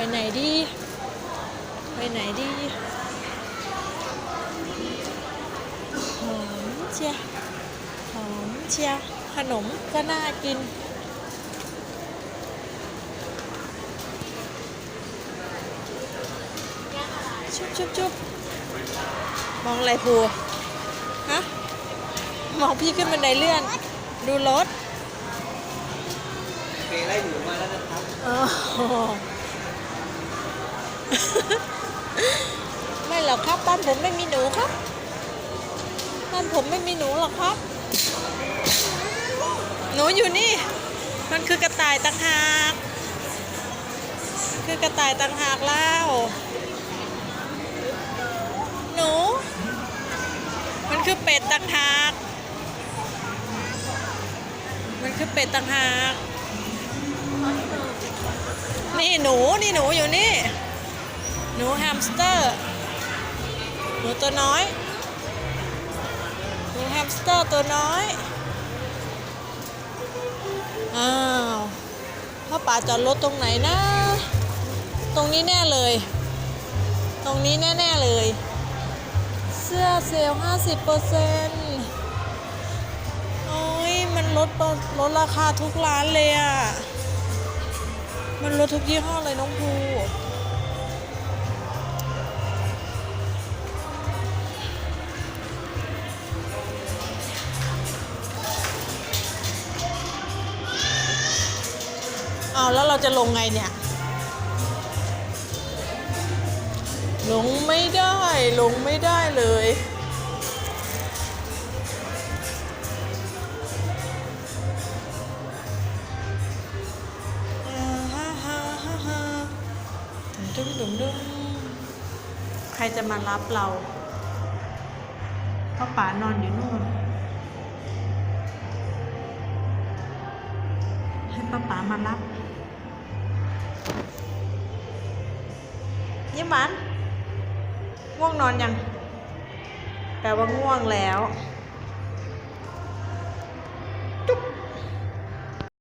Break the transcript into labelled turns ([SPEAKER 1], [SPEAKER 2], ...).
[SPEAKER 1] ไปไหนดี ไปไหนดีหอมเชียหอมเชียขนมก็น่ากินชุบชุบชุบมองอะไรภูฮะ มองพี่ขึ้นบันไดเลื่อน ดูรถ
[SPEAKER 2] เคไล่หนูมาแล้วนะครับ
[SPEAKER 1] อ๋อ ไม่หรอกครับบ้านผมไม่มีหนูครับบ้านผมไม่มีหนูหรอกครับ หนูอยู่นี่ มันคือกระต่ายต่างหาก คือกระต่ายต่างหากแล้ว หนู มันคือเป็ดต่างหาก มันคือเป็ดต่างหาก นี่หนู นี่หนูอยู่นี่ หนูแฮมสเตอร์ หนูตัวน้อย หนูแฮมสเตอร์ตัวน้อย อ้าวพ่อป๋าจอดรถตรงไหนนะ ตรงนี้แน่เลย ตรงนี้แน่ๆเลย เสื้อเซลล์50เปอร์เซ็นต์โอ้ยมันลดลดราคาทุกร้านเลยอะมันลดทุกยี่ห้อเลยน้องภู เอาแล้วเราจะลงไงเนี่ย ลงไม่ได้ ลงไม่ได้เลยอ่าฮ่าฮ่าฮ่าฮ่าดุมดุมดุมใครจะมารับเราพ่อป๋านอนอยู่นู่น ป้าป๋ามารับยิ้มหวานง่วงนอนยัง แปลว่าง่วงแล้ว